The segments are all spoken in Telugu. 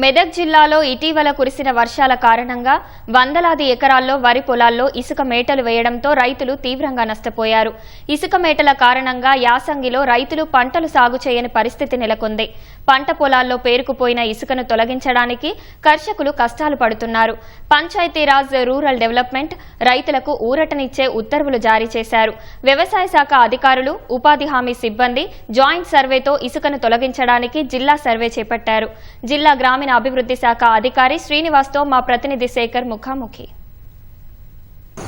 మెదక్ జిల్లాలో ఇటీవల కురిసిన వర్షాల కారణంగా వందలాది ఎకరాల్లో వరి పొలాల్లో ఇసుక మేటలు వేయడంతో రైతులు తీవ్రంగా నష్టపోయారు. ఇసుక మేటల కారణంగా యాసంగిలో రైతులు పంటలు సాగు చేయని పరిస్థితి నెలకొంది. పంట పొలాల్లో పేరుకుపోయిన ఇసుకను తొలగించడానికి కర్షకులు కష్టాలు పడుతున్నారు. పంచాయతీరాజ్ రూరల్ డెవలప్మెంట్ రైతులకు ఊరటనిచ్చే ఉత్తర్వులు జారీ చేశారు. వ్యవసాయ శాఖ అధికారులు ఉపాధి హామీ సిబ్బంది జాయింట్ సర్వేతో ఇసుకను తొలగించడానికి జిల్లా సర్వే చేపట్టారు. జిల్లా గ్రామ గ్రామీణ అభివృద్ధి శాఖ అధికారి శ్రీనివాస్తో మా ప్రతినిధి శేఖర్ ముఖాముఖి.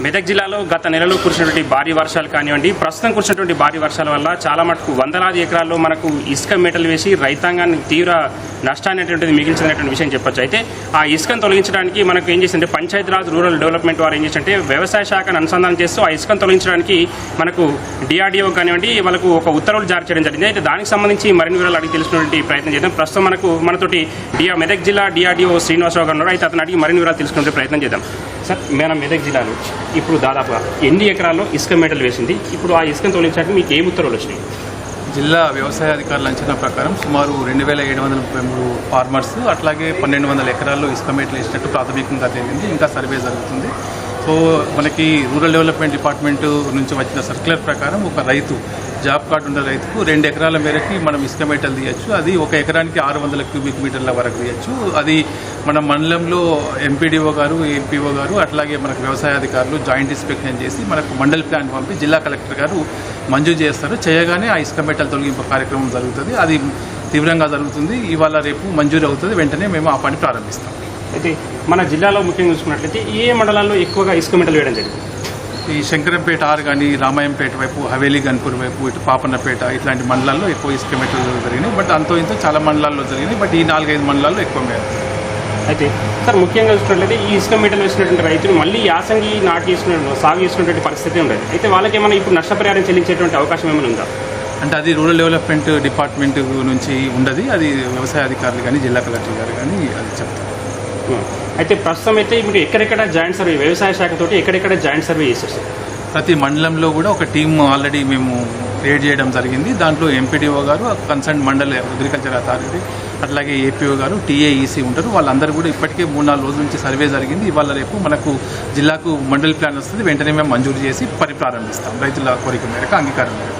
మెదక్ జిల్లాలో గత నెలలో కురిసినటువంటి భారీ వర్షాలు కానివ్వండి ప్రస్తుతం కురిసినటువంటి భారీ వర్షాల వల్ల చాలా మటుకు వందలాది ఎకరాల్లో మనకు ఇసుక మేటలు వేసి రైతాంగాన్ని తీవ్ర నష్టాన్ని అనేటువంటిది మిగిల్చినటువంటి విషయం చెప్పొచ్చు. అయితే ఆ ఇసుకను తొలగించడానికి మనకు ఏం చేసిందంటే పంచాయతీరాజ్ రూరల్ డెవలప్మెంట్ వారు ఏం చేసిందంటే వ్యవసాయ శాఖను అనుసంధానం చేస్తూ ఆ ఇసుకను తొలగించడానికి మనకు డిఆర్డిఓ కానివ్వండి వాళ్ళకు ఒక ఉత్తర్వులు జారీ చేయడం జరిగింది. అయితే దానికి సంబంధించి మరిన్ని వివరాలు అడిగి తెలుసుకున్నటువంటి ప్రయత్నం చేద్దాం. ప్రస్తుతం మనకు మనతోటి డిఆర్ మెదక్ జిల్లా డిఆర్డిఓ శ్రీనివాసరావు గారు అయితే అతను అడిగి మరిన్ని వివరాలు తెలుసుకునే ప్రయత్నం చేద్దాం. సార్ మన మెదక్ జిల్లాలో ఇప్పుడు దాదాపుగా ఎన్ని ఎకరాల్లో ఇసుక మెటల్ వేసింది? ఇప్పుడు ఆ ఇసుకను తొలగించాక మీకు ఏ ఉత్తర్వులు వచ్చినాయి? జిల్లా వ్యవసాయ అధికారుల అంచనా ప్రకారం సుమారు రెండు వేల ఏడు వందల ముప్పై మూడు ఫార్మర్స్ అట్లాగే పన్నెండు వందల ఎకరాల్లో ఇసుక మేటలు వేసినట్టు ప్రాథమికంగా తేలింది. ఇంకా సర్వే జరుగుతుంది. సో మనకి రూరల్ డెవలప్మెంట్ డిపార్ట్మెంట్ నుంచి వచ్చిన సర్క్యులర్ ప్రకారం ఒక రైతు జాబ్ కార్డు ఉన్న రైతుకు రెండు ఎకరాల మేరకి మనం ఇసుక మేటలు తీయచ్చు. అది ఒక ఎకరానికి ఆరు వందల క్యూబిక్ మీటర్ల వరకు తీయచ్చు. అది మన మండలంలో ఎంపీడీఓ గారు ఎంపీఓ గారు అట్లాగే మనకు వ్యవసాయ అధికారులు జాయింట్ ఇన్స్పెక్షన్ చేసి మనకు మండల్ ప్లాన్ పంపి జిల్లా కలెక్టర్ గారు మంజూరు చేస్తారు. చేయగానే ఆ ఇసుక మేటల తొలగింపు కార్యక్రమం జరుగుతుంది. అది తీవ్రంగా జరుగుతుంది. ఇవాళ రేపు మంజూరు అవుతుంది. వెంటనే మేము ఆ పని ప్రారంభిస్తాం. అయితే మన జిల్లాలో ముఖ్యంగా చూసుకున్నట్లయితే ఏ మండలాల్లో ఎక్కువగా ఇసుక మేటలు వేయడం జరిగింది? ఈ శంకరంపేట ఆరు కానీ రామాయంపేట వైపు హవేలీ గన్పూర్ వైపు ఇటు పాపన్నపేట ఇట్లాంటి మండలాల్లో ఎక్కువ ఇసుక మెట్లు జరిగినాయి. బట్ అంతో ఇంతో చాలా మండలాల్లో జరిగినాయి బట్ ఈ నాలుగైదు మండలాల్లో ఎక్కువ మేర అయితే సార్ ముఖ్యంగా చూసుకున్నట్లయితే ఈ ఇసుక మేటలు వేసినటువంటి రైతులు మళ్ళీ యాసంగి నాటు చేసుకున్న సాగు చేసుకున్నటువంటి పరిస్థితి ఉండదు అయితే వాళ్ళకి ఏమైనా ఇప్పుడు నష్టపరిహారం చెల్లించేటువంటి అవకాశం ఏమైనా ఉందా? అంటే అది రూరల్ డెవలప్మెంట్ డిపార్ట్మెంట్ నుంచి ఉండదు అది వ్యవసాయ అధికారులు కానీ జిల్లా కలెక్టర్ గారు కానీ అది చెప్తారు. అయితే ప్రస్తుతం అయితే ఇప్పుడు ఎక్కడెక్కడ జాయింట్ సర్వే వ్యవసాయ శాఖతోటి ఎక్కడెక్కడ జాయింట్ సర్వే చేస్తారు సార్? ప్రతి మండలంలో కూడా ఒక టీం ఆల్రెడీ మేము క్రియేట్ చేయడం జరిగింది. దాంట్లో ఎంపీడీఓ గారు కన్సర్న్ మండల్ అగ్రికల్చర్ అథారిటీ అట్లాగే ఏపీఓ గారు టీఏఈసీ ఉంటారు. వాళ్ళందరూ కూడా ఇప్పటికే మూడు నాలుగు రోజుల నుంచి సర్వే జరిగింది. ఇవాళ రేపు మనకు జిల్లాకు మండల్ ప్లాన్ వస్తుంది. వెంటనే మేము మంజూరు చేసి పని ప్రారంభిస్తాం రైతుల కోరిక మేరకు అంగీకారం మేరకు.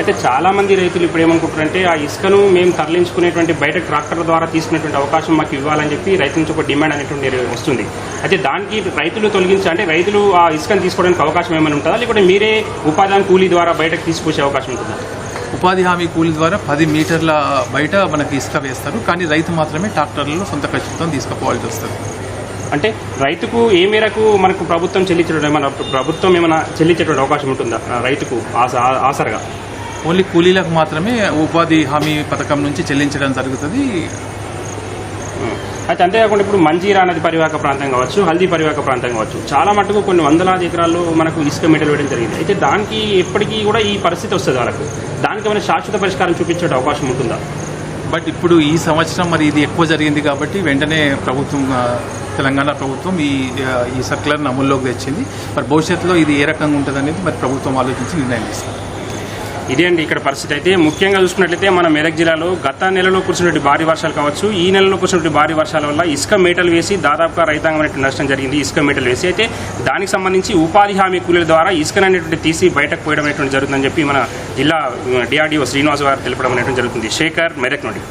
అయితే చాలా మంది రైతులు ఇప్పుడు ఏమనుకుంటారంటే ఆ ఇసుకను మేము తరలించుకునేటువంటి బయట ట్రాక్టర్ల ద్వారా తీసుకునేటువంటి అవకాశం మాకు ఇవ్వాలని చెప్పి రైతుల నుంచి ఒక డిమాండ్ అనేటువంటి వస్తుంది. అయితే దానికి రైతులు తొలగించి అంటే రైతులు ఆ ఇసుకను తీసుకోవడానికి అవకాశం ఏమైనా ఉంటుందా? లేకుంటే మీరే ఉపాధి కూలీ ద్వారా బయటకు తీసుకొచ్చే అవకాశం ఉంటుందా? ఉపాధి హామీ కూలీ ద్వారా పది మీటర్ల బయట మనకి ఇసుక వేస్తారు. కానీ రైతు మాత్రమే ట్రాక్టర్లలో సొంత ఖర్చుతో తీసుకుపోవాల్సి వస్తుంది. అంటే రైతుకు ఏ మేరకు మనకు ప్రభుత్వం చెల్లించడం ఏమైనా ప్రభుత్వం ఏమైనా చెల్లించేటువంటి అవకాశం ఉంటుందా? రైతుకు ఆస ఆసరగా ఓన్లీ కూలీలకు మాత్రమే ఉపాధి హామీ పథకం నుంచి చెల్లించడం జరుగుతుంది. అయితే అంతేకాకుండా ఇప్పుడు మంజీరా నది పరివాహక ప్రాంతం కావచ్చు హల్దీ పరివాహక ప్రాంతం కావచ్చు చాలా మటుకు కొన్ని వందలాది ఎకరాల్లో మనకు ఇసుక మెటల్ వేయడం జరిగింది. అయితే దానికి ఎప్పటికీ కూడా ఈ పరిస్థితి వస్తుంది వాళ్ళకు. దానికి ఏమైనా శాశ్వత పరిష్కారం చూపించే అవకాశం ఉంటుందా? బట్ ఇప్పుడు ఈ సంవత్సరం మరి ఇది ఎక్కువ జరిగింది కాబట్టి వెంటనే ప్రభుత్వం తెలంగాణ ప్రభుత్వం ఈ ఈ సర్క్యులర్ని అమల్లోకి తెచ్చింది. మరి భవిష్యత్తులో ఇది ఏ రకంగా ఉంటుంది అనేది మరి ప్రభుత్వం ఆలోచించి నిర్ణయం ఇదే అండి ఇక్కడ పరిస్థితి అయితే. ముఖ్యంగా చూసుకున్నట్లయితే మన మెదక్ జిల్లాలో గత నెలలో కురిసినటువంటి భారీ వర్షాలు కావచ్చు ఈ నెలలో కురిసినటువంటి భారీ వర్షాల వల్ల ఇసుక మేటలు వేసి దాదాపుగా రైతాంగం నష్టం జరిగింది ఇసుక మేటలు వేసి. అయితే దానికి సంబంధించి ఉపాధి హామీ కూలీల ద్వారా ఇసుక అనేటువంటి తీసి బయటకు పోయడం అనేటువంటి జరుగుతుందని చెప్పి మన జిల్లా డిఆర్డీఓ శ్రీనివాస్ గారు తెలపడం అనేటువంటి జరుగుతుంది. శేఖర్ మెదక్ నుండి.